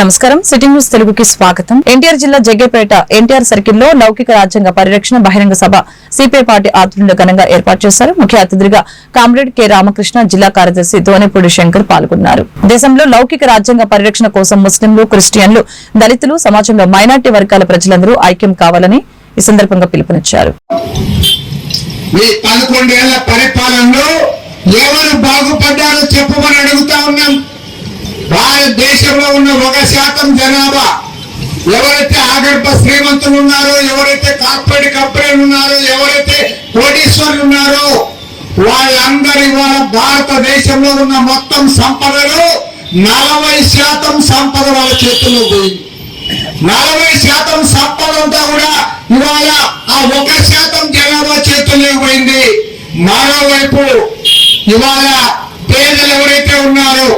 నమస్కారం. City news తెలుగుకి స్వాగతం. ఎన్టీఆర్ జిల్లా జగ్గేపేట ఎన్టీఆర్ సర్కిల్లో లౌకిక రాజ్యాంగ పరిరక్షణ బహిరంగ సభ సిపిఐ పార్టీ ఆధ్వర్యంలో ఘనంగా ఏర్పాటు చేశారు. ముఖ్య అతిథిగా కామ్రేడ్ కె రామకృష్ణ జిల్లా కార్యదర్శి దోనెపూడి శంకర్ పాల్గొన్నారు. దేశంలో లౌకిక రాజ్యాంగ పరిరక్షణ కోసం ముస్లింలు క్రిస్టియన్లు దళితులు సమాజంలో మైనార్టీ వర్గాల ప్రజలందరూ ఐక్యం కావాలని ఈ సందర్భంగా పిలుపునిచ్చారు. ఎవరు బాగుపడ్డారో చెప్పమని అడుగుతా ఉన్నాం. భారతదేశంలో ఉన్న ఒక శాతం జనాభా ఎవరైతే ఆగర్భ శ్రీమంతులు ఉన్నారో ఎవరైతే కార్పొరేట్ కంపెనీలు ఉన్నారో ఎవరైతే కోటీశ్వరులు ఉన్నారో వాళ్ళందరి వాళ్ళ భారతదేశంలో ఉన్న మొత్తం సంపదలు నలభై శాతం సంపద వాళ్ళ చేతుల్లో పోయింది. నలభై శాతం సంపద అంతా కూడా ఇవాళ ఆ ఒక శాతం జనాభా చేతుల్లో పోయింది. మరోవైపు ఇవాళ పేదలు ఎవరైతే ఉన్నారో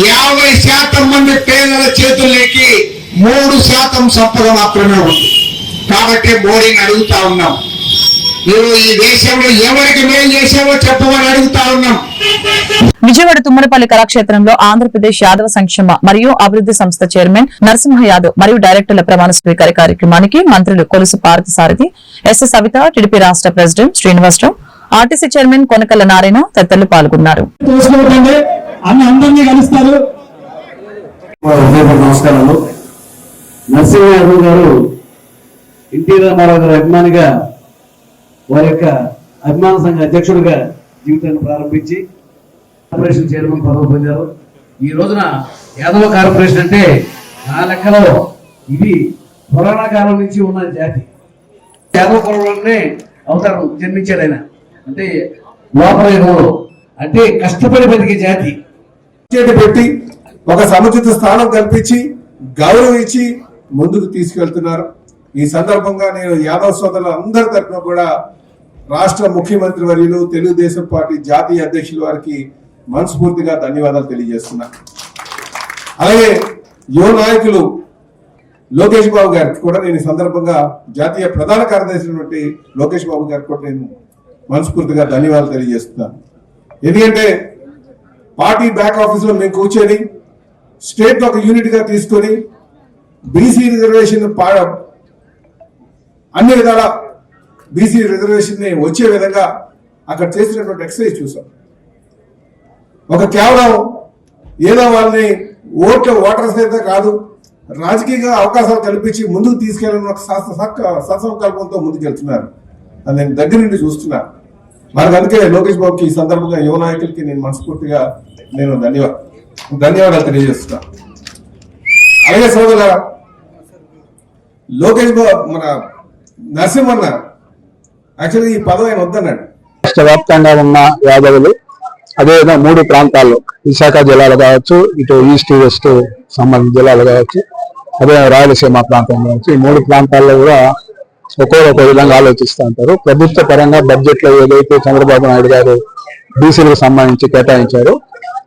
యాభై శాతం మంది పేదల చేతుల్లోకి మూడు శాతం సంపద మాత్రమే ఉంది. కాబట్టి మోడీని అడుగుతా ఉన్నాం. మీరు ఈ దేశంలో ఎవరికి మేలు చేసావో చెప్పమని అడుగుతా ఉన్నాం. విజయవాడ తుమ్మలపల్లి కళాక్షేత్రంలో ఆంధ్రప్రదేశ్ యాదవ సంక్షేమ మరియు అభివృద్ధి సంస్థ చైర్మన్ నరసింహ యాదవ్ మరియు డైరెక్టర్ల ప్రమాణ స్వీకార కార్యక్రమానికి మంత్రులు కొలుసు పార్థసారథి ఎస్ సవిత టీడీపీ రాష్ట్ర president Srinivasarao RTC chairman Konakalla Narayana తదితరులు పాల్గొన్నారు. అన్న అందరినీ కలుస్తారు. నమస్కారాలు. నరసింహ యాదవ్ గారు ఎన్టీ రామారావు గారు అభిమానిగా వారి యొక్క అభిమాన సంఘ అధ్యక్షుడిగా జీవితాన్ని ప్రారంభించి కార్పొరేషన్ చైర్మన్ పదవి పొందారు. ఈ రోజున యాదవ కార్పొరేషన్ అంటే నా లెక్కలో ఇది పురాణ కాలం నుంచి ఉన్న జాతి. యాదవ కులంలోనే అవతారం జన్మించాడు ఆయన. అంటే లోపల అంటే కష్టపడి బతికే జాతి. చేతి పెట్టి ఒక సముచిత స్థానం కల్పించి గౌరవించి ముందుకు తీసుకెళ్తున్నారు. ఈ సందర్భంగా నేను యాదవ్ సోదరుల అందరి తరఫున కూడా రాష్ట్ర ముఖ్యమంత్రి వర్యులు తెలుగుదేశం పార్టీ జాతీయ అధ్యక్షుల వారికి మనస్ఫూర్తిగా ధన్యవాదాలు తెలియజేస్తున్నా. అలాగే యువ నాయకులు లోకేష్ బాబు గారికి కూడా నేను ఈ సందర్భంగా జాతీయ ప్రధాన కార్యదర్శి లోకేష్ బాబు గారికి కూడా నేను మనస్ఫూర్తిగా ధన్యవాదాలు తెలియజేస్తున్నాను ఎందుకంటే పార్టీ బ్యాక్ ఆఫీస్లో మేము కూర్చొని స్టేట్ ఒక యూనిట్గా తీసుకొని బీసీ రిజర్వేషన్ అన్ని విధాల బీసీ రిజర్వేషన్ని వచ్చే విధంగా అక్కడ చేసినటువంటి ఎక్సర్సైజ్ చూసాం ఒక కేవలం ఏదో వాళ్ళని ఓట్లు ఓటర్స్ అయితే కాదు రాజకీయంగా అవకాశాలు కల్పించి ముందుకు తీసుకెళ్ళిన ఒక శాస్త్ర సత్సంకల్పంతో ముందుకెళ్తున్నారు అది నేను దగ్గర నుండి చూస్తున్నాను మరి అందుకే లోకేష్ బాబుకి ఈ సందర్భంగా యువ నాయకులకి నేను మనస్ఫూర్తిగా నేను ధన్యవాద ధన్యవాదాలు తెలియజేస్తున్నా. అలాగే సోదరుల లోకేష్ బాబు మన నరసింహన్న యాక్చువల్లీ ఈ పదవి ఆయన వద్దన్నాడు. రాష్ట్ర వ్యాప్తంగా ఉన్న యాదవులు అదేవిధంగా మూడు ప్రాంతాల్లో విశాఖ జిల్లాలు కావచ్చు ఇటు ఈస్ట్ వెస్ట్ సంబంధించిన జిల్లాలు కావచ్చు అదే రాయలసీమ ప్రాంతం కావచ్చు ఈ మూడు ప్రాంతాల్లో కూడా ఒక్కొక్క విధంగా ఆలోచిస్తూ ఉంటారు. ప్రభుత్వ పరంగా బడ్జెట్లో ఏదైతే చంద్రబాబు నాయుడు గారు బీసీలకు సంబంధించి కేటాయించారు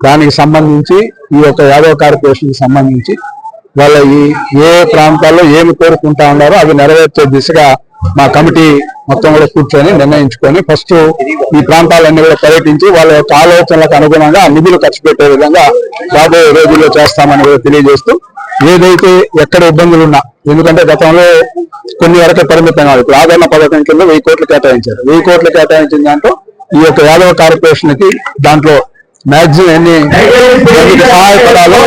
దానికి సంబంధించి ఈ యొక్క యాదవ్ కార్పొరేషన్కి సంబంధించి వాళ్ళ ఈ ఏ ప్రాంతాల్లో ఏమి కోరుకుంటా ఉన్నారో అవి నెరవేర్చే దిశగా మా కమిటీ మొత్తం కూడా కూర్చొని నిర్ణయించుకొని ఫస్ట్ ఈ ప్రాంతాలన్నీ కూడా పర్యటించి వాళ్ళ యొక్క ఆలోచనలకు అనుగుణంగా నిధులు ఖర్చు పెట్టే విధంగా రాబోయే రోజుల్లో చేస్తామని కూడా తెలియజేస్తూ ఏదైతే ఎక్కడ ఇబ్బందులు ఉన్నా ఎందుకంటే గతంలో కొన్ని వరకే పరిమితం కాదు ఇప్పుడు ఆదరణ పథకం కింద వెయ్యి కోట్లు కేటాయించారు. వెయ్యి కోట్లు కేటాయించిన దాంట్లో ఈ యొక్క యాదవ కార్పొరేషన్కి దాంట్లో మాక్సిమం ఎన్ని సహాయపడాలో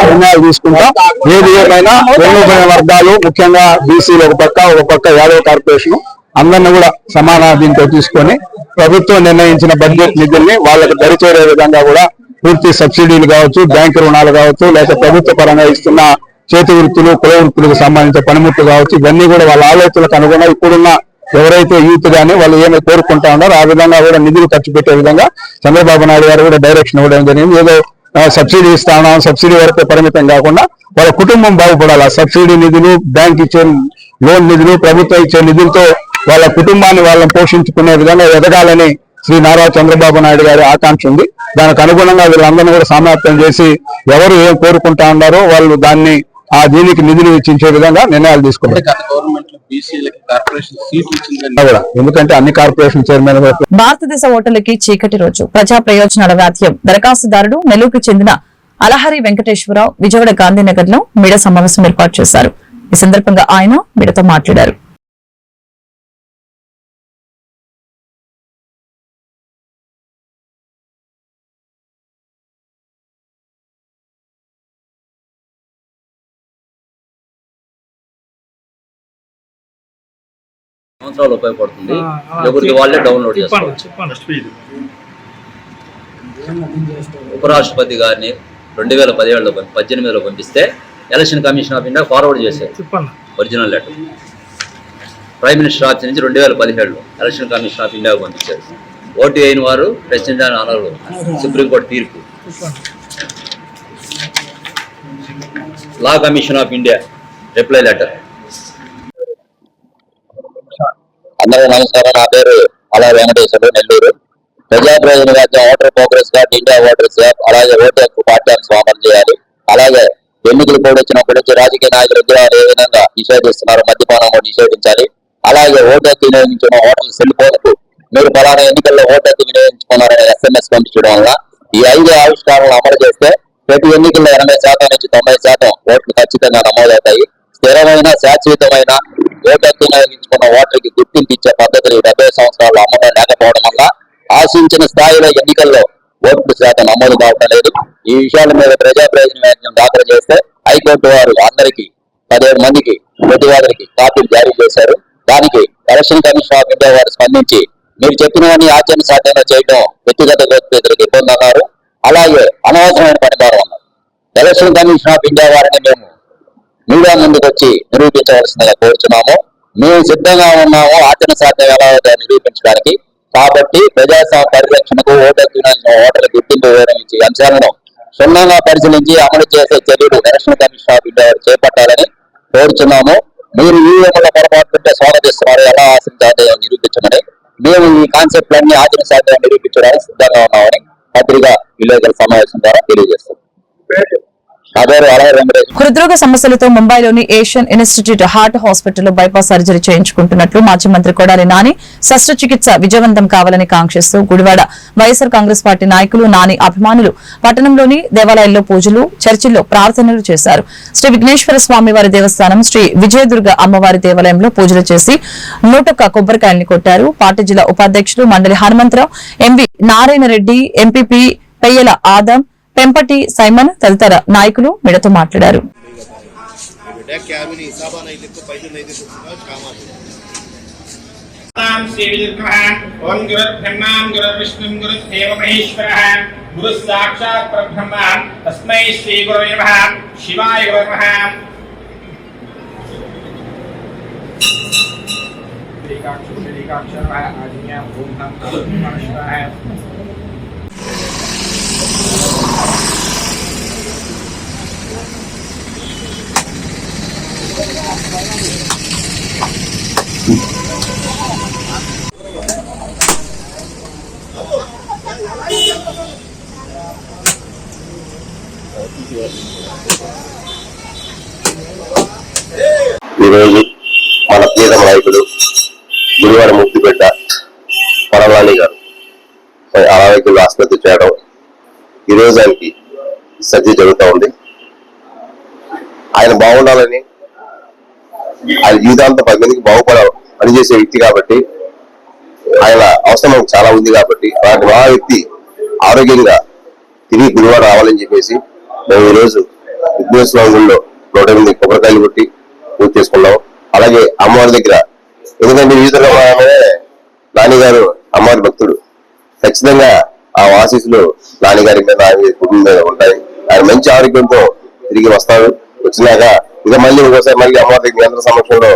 నిర్ణయాలు తీసుకుంటా. ఏది ఏమైనా వెనుకబడిన వర్గాలు ముఖ్యంగా బీసీలు ఒక పక్క ఒక పక్క యాదవ కార్పొరేషన్ అందరిని కూడా సమాన దీంతో తీసుకొని ప్రభుత్వం నిర్ణయించిన బడ్జెట్ నిధుల్ని వాళ్ళకి దరిచేరే విధంగా కూడా పూర్తి సబ్సిడీలు కావచ్చు బ్యాంకు రుణాలు కావచ్చు లేక ప్రభుత్వ పరంగా ఇస్తున్న చేతి వృత్తులు కుల వృత్తులకు సంబంధించిన పనిముట్లు కావచ్చు ఇవన్నీ కూడా వాళ్ళ ఆలోచనలకు అనుగుణంగా ఇప్పుడున్న ఎవరైతే యూత్ కానీ వాళ్ళు ఏమి కోరుకుంటా ఉన్నారో ఆ విధంగా కూడా నిధులు ఖర్చు పెట్టే విధంగా చంద్రబాబు నాయుడు గారు కూడా డైరెక్షన్ ఇవ్వడం జరిగింది. ఏదో సబ్సిడీ ఇస్తా ఉన్నాం సబ్సిడీ వరకే పరిమితం కాకుండా వాళ్ళ కుటుంబం బాగుపడాలి. సబ్సిడీ నిధులు బ్యాంక్ ఇచ్చే లోన్ నిధులు ప్రభుత్వం ఇచ్చే నిధులతో వాళ్ళ కుటుంబాన్ని వాళ్ళని పోషించుకునే విధంగా ఎదగాలని శ్రీ నారా చంద్రబాబు నాయుడు గారి ఆకాంక్ష ఉంది. దానికి అనుగుణంగా వీళ్ళందరినీ కూడా సమాప్తం చేసి ఎవరు ఏం కోరుకుంటా ఉన్నారో వాళ్ళు దాన్ని ఆ దీనికి నిధులు వెచ్చించే విధంగా నిర్ణయాలు తీసుకున్నారు. ఎందుకంటే అన్ని కార్పొరేషన్ చైర్మన్ భారతదేశ ఓటర్లకి చీకటి రోజు. ప్రజా ప్రయోజనాల వ్యాధ్యం. దరఖాస్తుదారుడు నెల్లూరుకు చెందిన అలహరి వెంకటేశ్వరరావు విజయవాడ గాంధీనగర్లో మీడియా సమావేశం ఏర్పాటు చేశారు. ఈ సందర్భంగా ఆయన మీడియాతో మాట్లాడారు. సంవత్సరాలు ఉపయోగపడుతుంది. ఎవరికి వాళ్ళే డౌన్లోడ్ చేసుకోవచ్చు ఉపరాష్ట్రపతి గారిని రెండు వేల పదిహేడులో పద్దెనిమిదిలో పంపిస్తే election commission of India forward చేశారు original letter prime minister office నుంచి రెండు వేల పదిహేడులో ఎలక్షన్ కమిషన్ ఆఫ్ ఇండియాకు పంపించారు ఓటు అయిన వారు ప్రశ్నించాలని అనరు సుప్రీంకోర్టు తీర్పు. Law commission of India reply letter అందరూ నమస్కారం. నా పేరు అలా వెంకటేశ్వరు నెల్లూరు. ప్రజా voter progress card India voters app అలాగే ఓటర్ హక్కు పాఠ్యాంశం స్వాగతం చేయాలి. అలాగే ఎన్నికలు కూడా వచ్చినప్పటి నుంచి రాజకీయ నాయకులు ఉద్యోగాలు ఏ విధంగా నిషేధిస్తున్నారు మద్యపానం కూడా నిషేధించాలి. అలాగే ఓటు హక్కు వినియోగించిన ఓటర్ల సెల్ ఫోన్కు మీరు ఫలానా ఎన్నికల్లో ఓటు హక్కు వినియోగించుకున్నారనే ఎస్ఎంఎస్ పంపించడం వల్ల ఈ ఐదు ఆవిష్కారాలను అమలు చేస్తే ప్రతి ఎన్నికల్లో ఎనభై శాతం నుంచి తొంభై శాతం ఓట్లు ఖచ్చితంగా నమోదవుతాయి. స్థిరమైన శాశ్వతమైన ఓటు వినియోగించుకున్న ఓటర్కి గుర్తింపు ఇచ్చే పద్ధతులు డెబ్బై సంవత్సరాలు అమలు లేకపోవడం వల్ల ఆశించిన స్థాయిలో ఎన్నికల్లో ఓట్లు శాతం నమోదు కావడం లేదు. ఈ విషయాల మీద ప్రజా ప్రయోజనం దాఖలు చేస్తే హైకోర్టు వారు అందరికీ పదిహేడు మందికి ప్రతివాదులకి కాపీలు జారీ చేశారు. దానికి ఎలక్షన్ కమిషన్ ఆఫ్ ఇండియా వారు స్పందించి మీరు చెప్పినవన్నీ ఆచరణ సాధ్యంగా చేయడం వ్యక్తిగత గోప్యతలకు ఇబ్బంది అన్నారు. అలాగే అనవసరమైన పనిభారం అన్నారు. ఎలక్షన్ కమిషన్ ఆఫ్ ఇండియా వారిని మేము మీడియా ముందుకు వచ్చి నిరూపించవలసిందిగా కోరుచున్నాము. మేము సిద్ధంగా ఉన్నాము. ఆచరణ సాధ్యం ఎలా అవుతుందో నిరూపించడానికి. కాబట్టి ప్రజాస్వామ్య పరిరక్షణకు ఓటర్ ఓటర్ల గుర్తింపు వివరించి అంశాలను క్షుణ్ణంగా పరిశీలించి అమలు చేసే చర్యలు ఎలక్షన్ కమిషన్ ఆఫ్ ఇండియా చేపట్టాలని కోరుచున్నాము. మీరు ఈవీఎంల పొరపాటు ఉంటే స్వాగతిస్తున్నారు ఎలా ఆశించాలి నిరూపించమని. మేము ఈ కాన్సెప్ట్లన్నీ ఆచరణ సాధ్యం నిరూపించడానికి సిద్ధంగా ఉన్నామని పత్రిక విలేకరుల సమావేశం ద్వారా తెలియజేస్తాం హృద్రోగ సమస్యలతో ముంబైలోని ఏషియన్ ఇన్స్టిట్యూట్ హార్ట్ హాస్పిటల్లో బైపాస్ సర్జరీ చేయించుకుంటున్నట్లు మాజీ మంత్రి కొడాలి నాని శస్త్రచికిత్స విజయవంతం కావాలని కాంక్షిస్తూ గుడివాడ వైఎస్ఆర్ కాంగ్రెస్ పార్టీ నాయకులు నాని అభిమానులు పట్టణంలోని దేవాలయాల్లో పూజలు చర్చిల్లో ప్రార్థనలు చేశారు. శ్రీ విఘ్నేశ్వర స్వామి వారి దేవస్థానం శ్రీ విజయదుర్గ అమ్మవారి దేవాలయంలో పూజలు చేసి నూటొక్క కొబ్బరికాయల్ని కొట్టారు. పార్టీ జిల్లా ఉపాధ్యక్షులు Mandali Hanumantharao MV Narayana Reddy MPP Peyyala Adam Pempati Simon తదితర నాయకులు మీడతో మాట్లాడారు. గురు సాక్షాత్ పరబ్రహ్మ తస్మై శ్రీ గురవే నమః శివాయ నమః. ఈరోజు మన ప్రియతమ నాయకుడు గురువార ముక్తిపెట్ట పరవాణి గారు. అనారోగ్యంలో ఆసుపత్రి చేయడం ఈ రోజానికి ఆయనకి సర్జరీ జరుగుతూ ఉంది. ఆయన బాగుండాలని ఆయన జీవితాంతం పది మందికి బాగుపడ పనిచేసే వ్యక్తి కాబట్టి ఆయన అవసరం చాలా ఉంది కాబట్టి అలాంటి మహా వ్యక్తి ఆరోగ్యంగా తిరిగి గురువారం రావాలని చెప్పేసి మేము ఈరోజు విఘ్నేశ్వర గుడిలో నూట ఎనిమిది కొబ్బరికాయలు కొట్టి పూజ చేసుకున్నాం అలాగే అమ్మవారి దగ్గర ఎందుకంటే ఈశ్వర నాన్నగారు అమ్మవారి భక్తుడు. ఖచ్చితంగా ఆ ఆశీస్సులు నాన్నగారి మీద ఆయన కుటుంబం మీద ఉంటాయి. ఆయన మంచి ఆరోగ్యంతో తిరిగి వస్తారు వచ్చినాక ఇక మళ్ళీ ఇంకోసారి మళ్ళీ అమ్మవారి కేంద్ర సమక్షంలో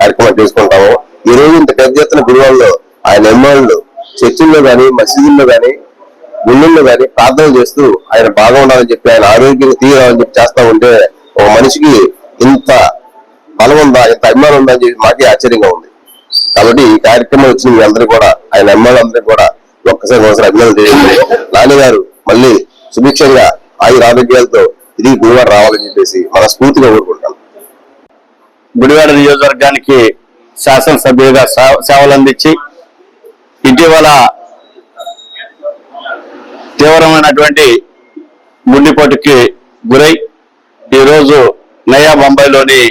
కార్యక్రమం చేసుకుంటాము. ఈ రోజు ఇంత పెద్ద ఎత్తున గురువాళ్ళు ఆయన ఎమ్మెల్యేలు చర్చిల్లో కానీ మసీదుల్లో కానీ గుళ్ళల్లో కానీ ప్రార్థన చేస్తూ ఆయన బాగా ఉండాలని చెప్పి ఆయన ఆరోగ్యం తీయాలని చెప్పి చేస్తా ఉంటే ఒక మనిషికి ఇంత బలం ఉందా ఇంత అభిమానం ఉందా అని చెప్పి మాకే ఆశ్చర్యంగా ఉంది. కాబట్టి ఈ కార్యక్రమం వచ్చిన మీ అందరూ కూడా ఆయన అమ్మాయిలందరూ కూడా ఒక్కసారి ఒకసారి అభినందన చేయండి నాని గారు మళ్ళీ సుభిక్షంగా ఆయుర ఆరోగ్యాలతో ఇది గురువారు రావాలని చెప్పేసి మన స్ఫూర్తిగా కోరుకుంటాను గుడివాడ నియోజకవర్గానికి శాసనసభ్యుడిగా సే- సేవలు అందించి ఇటీవల తీవ్రమైనటువంటి గుండెపోటుకి గురై ఈరోజు నయా బొంబాయిలోని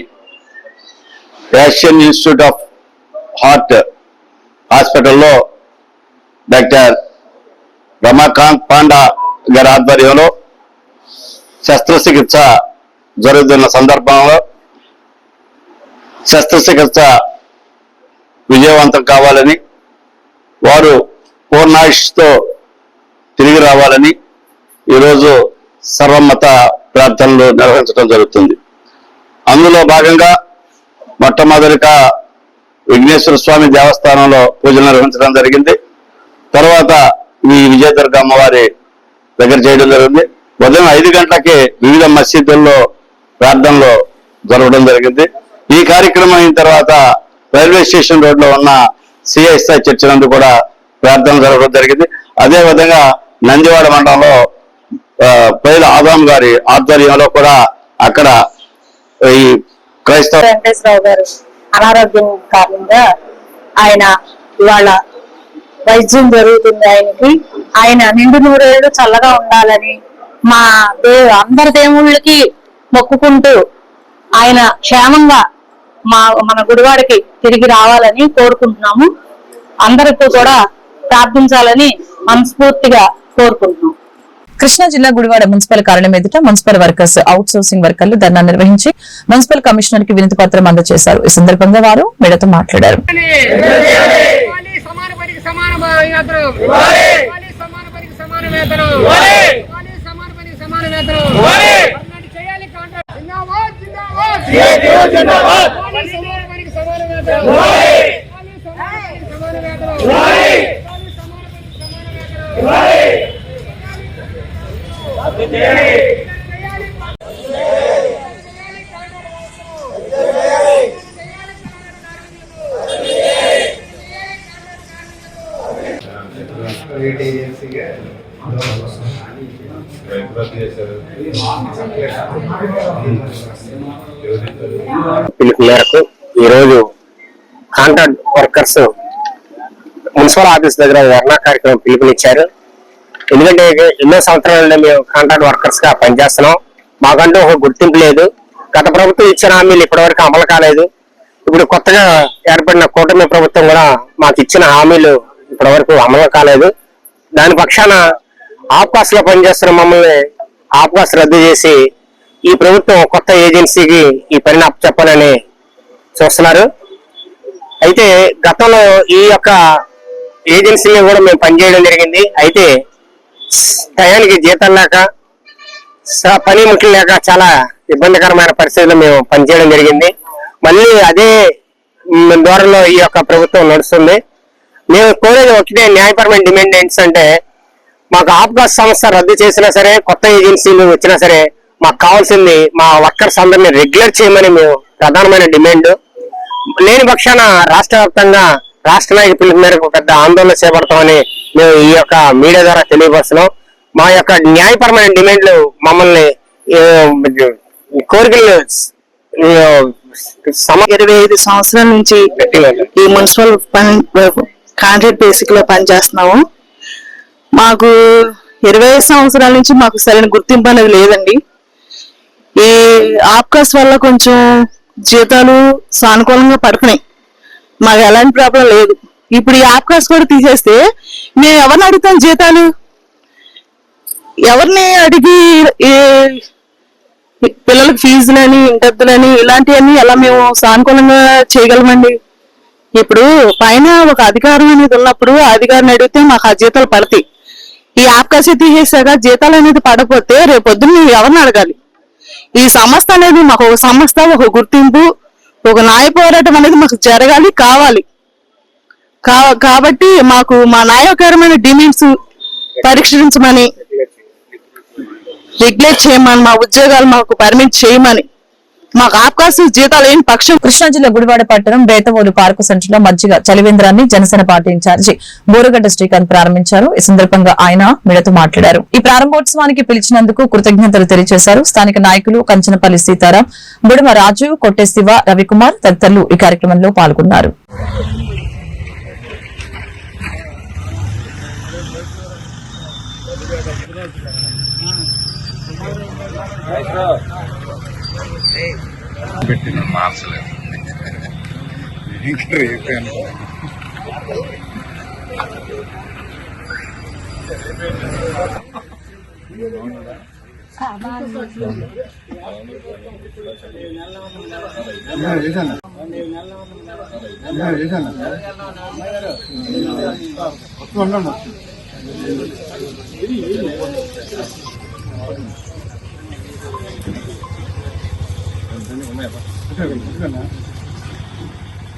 ఏషియన్ ఇన్స్టిట్యూట్ ఆఫ్ హార్ట్ హాస్పిటల్లో డాక్టర్ రమాకాంత్ పాండా గారి ఆధ్వర్యంలో శస్త్రచికిత్స జరుగుతున్న సందర్భంలో శస్త్రచికిత్స విజయవంతం కావాలని వారు పూర్ణాయుష్తో తిరిగి రావాలని ఈరోజు సర్వమత ప్రార్థనలు నిర్వహించడం జరుగుతుంది. అందులో భాగంగా మొట్టమొదటిగా విఘ్నేశ్వర స్వామి దేవస్థానంలో పూజలు నిర్వహించడం జరిగింది. తర్వాత ఈ విజయదుర్గ అమ్మవారి దగ్గర చేయడం జరిగింది. ఉదయం ఐదు గంటలకి వివిధ మసీదుల్లో ప్రార్థనలు జరగడం జరిగింది. ఈ కార్యక్రమం అయిన తర్వాత రైల్వే స్టేషన్ రోడ్లో ఉన్న సిఎస్ఐ చర్చ నందు కూడా ప్రార్థన జరగడం జరిగింది. అదే విధంగా నందివాడ మండలంలో పైల ఆదాం గారి ఆధ్వర్యంలో కూడా అక్కడ ఈ క్రైస్తవ వెంకటేశ్వరరావు గారు అనారోగ్యం కారణంగా ఆయన ఇవాళ వైద్యం జరుగుతుంది ఆయనకి. ఆయన నిండు నూరేళ్ళు చల్లగా ఉండాలని మా దేవు అందరి దేవుళ్ళకి మొక్కుకుంటూ ఆయన క్షేమంగా మా మన గుడివాడకి తిరిగి రావాలని కోరుకుంటున్నాము. అందరికీ కూడా ప్రార్థించాలని మనస్ఫూర్తిగా కోరుకుంటున్నాం. కృష్ణా జిల్లా గుడివాడ మున్సిపల్ కార్యాలయం ఎదుట మున్సిపల్ వర్కర్స్ అవుట్ సోర్సింగ్ వర్కర్లు ధర్నా నిర్వహించి మున్సిపల్ కమిషనర్కి వినతి పత్రం అందజేశారు. ఈ సందర్భంగా వారు మీడియాతో మాట్లాడారు. సమాన పనికి సమాన వేతనం ఇవ్వాలి సమాన పనికి సమాన వేతనం ఇవ్వాలి సమాన పనికి సమాన వేతనం పర్మనెంట్ చేయాలి కాంట్రాక్ట్ జిందాబాద్ జిందాబాద్ జిందాబాద్ పిలుపు మేరకు ఈ రోజు కాంట్రాక్ట్ వర్కర్స్ మున్సిపల్ ఆఫీస్ దగ్గర ధర్నా కార్యక్రమం పిలుపునిచ్చారు. ఎందుకంటే ఎన్నో సంవత్సరాల నుండి మేము కాంట్రాక్ట్ వర్కర్స్గా పనిచేస్తున్నాం. మాకంటూ ఒక గుర్తింపు లేదు. గత ప్రభుత్వం ఇచ్చిన హామీలు ఇప్పటివరకు అమలు కాలేదు. ఇప్పుడు కొత్తగా ఏర్పడిన కూటమి ప్రభుత్వం కూడా మాకు ఇచ్చిన హామీలు ఇప్పటివరకు అమలు కాలేదు. దాని పక్షాన ఆఫ్కాస్లో పనిచేస్తున్న మమ్మల్ని ఆఫ్కాస్ రద్దు చేసి ఈ ప్రభుత్వం కొత్త ఏజెన్సీకి ఈ పనిని చెప్పాలని చూస్తున్నారు. అయితే గతంలో ఈ యొక్క ఏజెన్సీలో కూడా మేము పనిచేయడం జరిగింది. అయితే టయానికి జీతం లేక స- పని ముట్లు లేక చాలా ఇబ్బందికరమైన పరిస్థితుల్లో మేము పనిచేయడం జరిగింది. మళ్ళీ అదే ధోరణిలో ఈ యొక్క ప్రభుత్వం నడుస్తుంది. మేము కోరేది ఒకటే న్యాయపరమైన డిమాండ్ ఏంటంటే మాకు ఆఫ్గాస్ సంస్థ రద్దు చేసినా సరే కొత్త ఏజెన్సీలు వచ్చినా సరే మాకు కావాల్సింది మా వర్కర్స్ అందరినీ రెగ్యులర్ చేయమని మేము ప్రధానమైన డిమాండ్. లేని పక్షాన రాష్ట్ర వ్యాప్తంగా రాష్ట్ర నాయక పిలుపు మేరకు పెద్ద ఆందోళన చేపడతామని మేము ఈ యొక్క మీడియా ద్వారా తెలియపరుస్తున్నాం. మా యొక్క న్యాయపరమైన డిమాండ్లు మమ్మల్ని కోరికలు ఇరవై ఐదు సంవత్సరాల నుంచి ఈ మున్సిపల్ కాంట్రాక్ట్ బేసిక్లో పనిచేస్తున్నాము. మాకు ఇరవై సంవత్సరాల నుంచి మాకు సరైన గుర్తింపు అనేది లేదండి. ఈ ఆప్కాస్ వల్ల కొంచెం జీతాలు సానుకూలంగా పడుతున్నాయి. మాకు ఎలాంటి ప్రాబ్లం లేదు. ఇప్పుడు ఈ ఆప్కాస్ కూడా తీసేస్తే మేము ఎవరిని అడుగుతాం జీతాలు? ఎవరిని అడిగి పిల్లలకు పిల్లలకి ఫీజులని ఇంటద్దులని ఇలాంటివన్నీ ఎలా మేము సానుకూలంగా చేయగలమండి? ఇప్పుడు పైన ఒక అధికారం అనేది ఉన్నప్పుడు ఆ అధికారిని అడిగితే మాకు ఆ జీతాలు పడతాయి. ఈ ఆప్కాసి తీసేసాక జీతాలు అనేది పడకపోతే రేపొద్దున నువ్వు ఎవరిని అడగాలి? ఈ సంస్థ అనేది మాకు ఒక సంస్థ ఒక గుర్తింపు ఒక న్యాయ పోరాటం అనేది మాకు జరగాలి కావాలి. కా- కాబట్టి మాకు మా న్యాయకరమైన డిమాండ్స్ పరీక్షించమని రెగ్యులేట్ చేయమని మా ఉద్యోగాలు మాకు పర్మిట్ చేయమని మాకు అవకాశం జీతాలు లేని పక్షం. కృష్ణా జిల్లా గుడివాడ పట్టణం బేతవోలు పార్కు సెంటర్లో మజ్జిగ చలివేంద్రాన్ని Janasena party in charge Borugadda Srikanth ప్రారంభించారు. ఈ సందర్భంగా ఆయన మీడతో మాట్లాడారు. ఈ ప్రారంభోత్సవానికి పిలిచినందుకు కృతజ్ఞతలు తెలియజేశారు. స్థానిక నాయకులు కంచనపల్లి సీతారాం బుడమ రాజు కొట్టే శివ రవికుమార్ తదితరులు ఈ కార్యక్రమంలో పాల్గొన్నారు. పెట్టిన మార్చలేదు. ఇంకా రేపే వస్తుండీ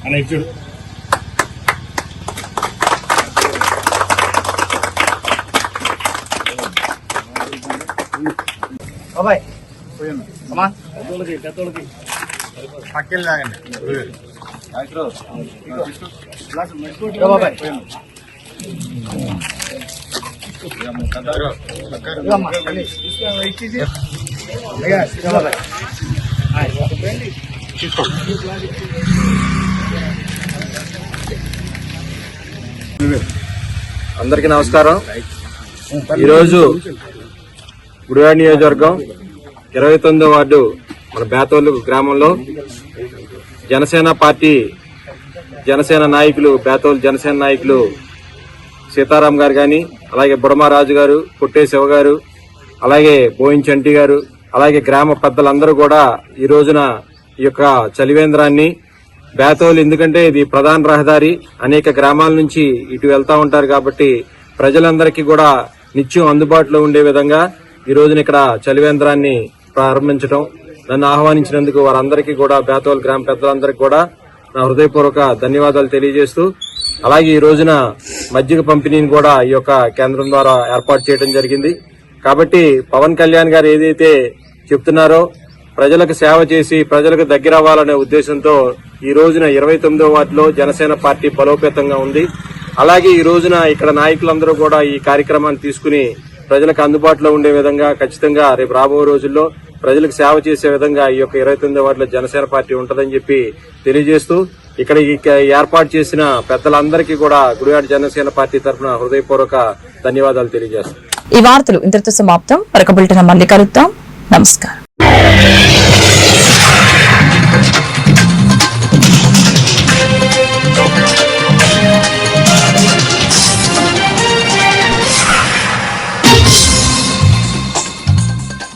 అలా ఇచ్చాడు బాబాయ్. పెద్దోళ్ళకి పెద్దోళ్ళకి పక్కకి బాబాయ్. అందరికీ నమస్కారం. ఈరోజు గుడివాడ నియోజకవర్గం ఇరవై తొమ్మిదో వార్డు మన బేతోలు గ్రామంలో జనసేన పార్టీ జనసేన నాయకులు బేతోలు జనసేన నాయకులు సీతారాం గారు కానీ అలాగే బుడమారాజు గారు పుట్టే శివ గారు అలాగే బోయించంటి గారు అలాగే గ్రామ పెద్దలందరూ కూడా ఈ రోజున ఈ యొక్క చలివేంద్రాన్ని బేతోలు ఎందుకంటే ఇది ప్రధాన రహదారి. అనేక గ్రామాల నుంచి ఇటు వెళ్తా ఉంటారు కాబట్టి ప్రజలందరికీ కూడా నిత్యం అందుబాటులో ఉండే విధంగా ఈ రోజున ఇక్కడ చలివేంద్రాన్ని ప్రారంభించడం నన్ను ఆహ్వానించినందుకు వారందరికీ కూడా బేతోల్ గ్రామ పెద్దలందరికీ కూడా నా హృదయపూర్వక ధన్యవాదాలు తెలియజేస్తూ అలాగే ఈ రోజున మజ్జిగ పంపిణీని కూడా ఈ యొక్క కేంద్రం ద్వారా ఏర్పాటు చేయడం జరిగింది. కాబట్టి పవన్ కళ్యాణ్ గారు ఏదైతే చెప్తున్నారో ప్రజలకు సేవ చేసి ప్రజలకు దగ్గర అవ్వాలనే ఉద్దేశంతో ఈ రోజున ఇరవై తొమ్మిదో వార్డులో జనసేన పార్టీ బలోపేతంగా ఉంది. అలాగే ఈ రోజున ఇక్కడ నాయకులందరూ కూడా ఈ కార్యక్రమాన్ని తీసుకుని ప్రజలకు అందుబాటులో ఉండే విధంగా ఖచ్చితంగా రేపు రాబో రోజుల్లో ప్రజలకు సేవ చేసే విధంగా ఈ యొక్క ఇరవై తొమ్మిదో వార్డులో జనసేన పార్టీ ఉంటుందని చెప్పి తెలియజేస్తూ ఇక్కడ ఏర్పాటు చేసిన పెద్దలందరికీ కూడా గుడివాడ జనసేన పార్టీ తరఫున హృదయపూర్వక ధన్యవాదాలు తెలియజేస్తాం ఈ వార్తలు ఇంతటితో సమాప్తం. మరొక బులెటిన్ మళ్ళీ కలుద్దాం. నమస్కారం.